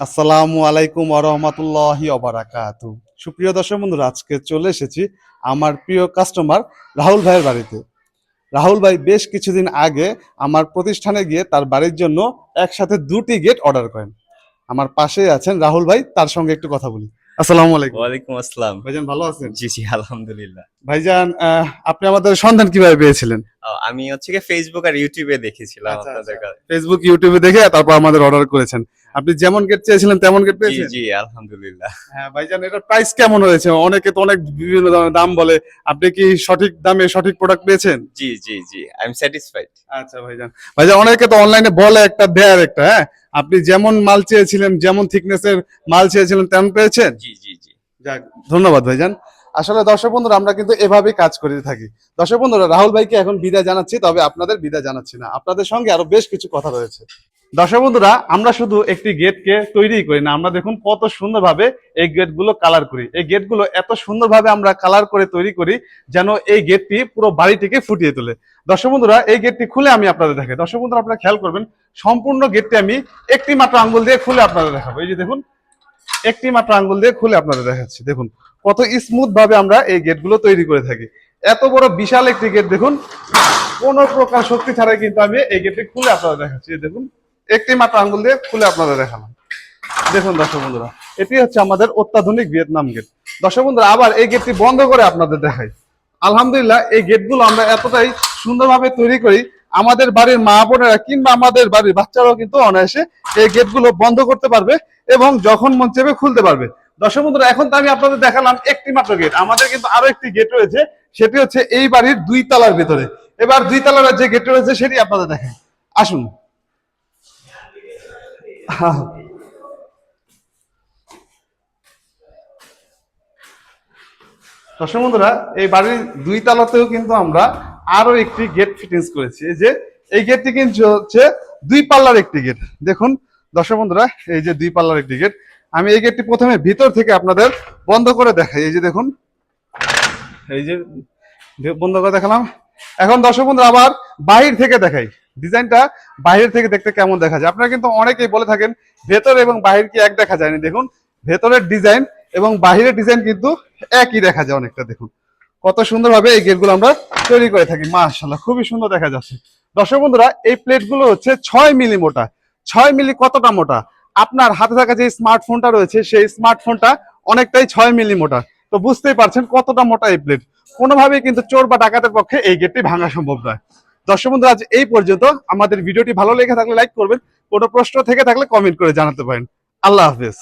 আসসালামু আলাইকুম আরহামাতুল্লাহি অবারাকাতু সুপ্রিয় দর্শক বন্ধুরা আজকে চলে এসেছি আমার প্রিয় কাস্টমার রাহুল ভাইয়ের বাড়িতে। রাহুল ভাই বেশ কিছুদিন আগে আমার প্রতিষ্ঠানে গিয়ে তার বাড়ির জন্য একসাথে দুটি গেট অর্ডার করেন। আমার পাশেই আছেন রাহুল ভাই তার সঙ্গে একটু কথা বলি। আসসালামু আলাইকুম। ওয়ালাইকুম আসসালাম। ভাইজান ভালো আছেন? জি জি আলহামদুলিল্লাহ। ভাইজান আপনি আমাদের সন্ধান কীভাবে পেয়েছিলেন? আমি হচ্ছে ফেসবুক আর ইউটিউবে দেখেছিলাম আচ্ছা, আপনাদের আচ্ছা। ফেসবুক ইউটিউবে দেখে তারপর আমাদের অর্ডার করেছেন। আপনি যেমন গেট চেয়েছিলেন তেমন গেট পেয়েছেন? জি আলহামদুলিল্লাহ। হ্যাঁ ভাইজান এটার প্রাইস কেমন হয়েছে অনেকে তো অনেক বিভিন্ন দামে দাম বলে। আপনি কি সঠিক দামে সঠিক প্রোডাক্ট পেয়েছেন? জি জি জি আই এম স্যাটিসফাইড আচ্ছা ভাইজান। ভাইজান অনেকে তো অনলাইনে বলে একটা দেয়ার একটা হ্যাঁ? আপনি যেমন মাল চেয়েছিলেন যেমন থিকনেসের মাল চেয়েছিলেন তেমন পেয়েছেন? জি জি জি। যাক ধন্যবাদ ভাইজান। আসলে দর্শক বন্ধুরা আমরা কিন্তু এভাবেই কাজ করে থাকি। দর্শক বন্ধুরা রাহুল ভাইকে এখন বিদায় জানাচ্ছি তবে আপনাদের বিদায় জানাচ্ছি না। আপনাদের সঙ্গে আরও বেশ কিছু কথা রয়েছে। দর্শক বন্ধুরা, আমরা শুধু একটি গেটকে তৈরি করি না, আমরা দেখুন কত সুন্দরভাবে এই গেটগুলো কালার করি। এই গেটগুলো এত সুন্দরভাবে আমরা কালার করে তৈরি করি যেন এই গেটটি পুরো বাড়িটিকে ফুটিয়ে তোলে। দর্শক বন্ধুরা, এই গেটটি খুলে আমি আপনাদের দেখাই। দর্শক বন্ধুরা, আপনারা খেয়াল করবেন, সম্পূর্ণ গেটটি আমি একটি মাত্র আঙ্গুল দিয়ে খুলে আপনাদের দেখাবো। এই যে দেখুন, একটি মাত্র আঙ্গুল দিয়ে খুলে আপনাদের দেখাচ্ছি। দেখুন, কত স্মুথ ভাবে আমরা এই গেটগুলো তৈরি করে থাকি। এত বড় বিশাল একটি গেট দেখুন, কোন প্রকার শক্তি ছাড়াই কিন্তু আমি এই গেটটি খুলে আপনাদের দেখাচ্ছি। দেখুন একটি মাত্র আঙ্গুল দিয়ে খুলে আপনাদের দেখালাম। দেখুন দর্শক বন্ধুরা, এটি হচ্ছে আমাদের অত্যাধুনিক ভিয়েতনাম গেট দর্শক বন্ধুরা, আবার এই গেটটি বন্ধ করে আপনাদের দেখাই। আলহামদুলিল্লাহ, এই গেটগুলো আমরা এতটাই সুন্দরভাবে তৈরি করি, আমাদের বাড়ির মা বোনেরা কিংবা আমাদের বাড়ির বাচ্চারাও কিন্তু অনায়াসে এই গেটগুলো বন্ধ করতে পারবে এবং যখন মন চেপে খুলতে পারবে। দর্শক বন্ধুরা, এখন তো আমি আপনাদের দেখালাম একটি মাত্র গেট আমাদের কিন্তু আরও একটি গেট রয়েছে, সেটি হচ্ছে এই বাড়ির দুই তলার ভিতরে। এবার দুই তলার যে গেট রয়েছে, সেটি আপনাদের দেখেন আসুন। দর্শক বন্ধুরা, এই বাড়ির দুই তলাতেও কিন্তু আমরা আরও একটি গেট ফিটিংস করেছি। যে, এই গেটটি কিন্তু হচ্ছে দুই পাল্লার একটি গেট দেখুন, দর্শক বন্ধুরা, এই যে দুই পাল্লার একটি গেট আমি এই গেটটি প্রথমে ভিতর থেকে আপনাদের বন্ধ করে দেখাই। এই যে দেখুন, এই যে বন্ধ করে দেখালাম। এখন দর্শক বন্ধুরা, আবার বাহির থেকে দেখাই। ডিজাইনটা বাহির থেকে দেখতে কেমন দেখা যায়? আপনারা কিন্তু অনেকেই বলে থাকেন, ভেতর এবং বাহির কি এক দেখা যায়নি। দেখুন, ভেতরের ডিজাইন এবং বাহিরের ডিজাইন কিন্তু একই দেখা যায় অনেকটা। দেখুন, কত সুন্দরভাবে এই গেটগুলো আমরা তৈরি করে থাকি। মাশাল্লাহ খুবই সুন্দর দেখা যাচ্ছে। দর্শক বন্ধুরা, এই প্লেটগুলো হচ্ছে ছয় মিলি মোটা। ছয় মিলি কতটা মোটা? আপনার হাতে থাকা যে স্মার্টফোনটা রয়েছে, সেই স্মার্টফোনটা অনেকটাই ছয় মিলি মোটা। তো বুঝতেই পারছেন কতটা মোটা এই প্লেট। কোনোভাবেই কিন্তু চোর বা ডাকাতের পক্ষে এই গেটটি ভাঙা সম্ভব নয়। দর্শক বন্ধু আজ এই পর্যন্ত। আমাদের ভিডিওটি ভালো লেগে থাকলে লাইক করবেন, কোনো প্রশ্ন থেকে থাকলে কমেন্ট করে জানাতে পারেন। আল্লাহ হাফেজ।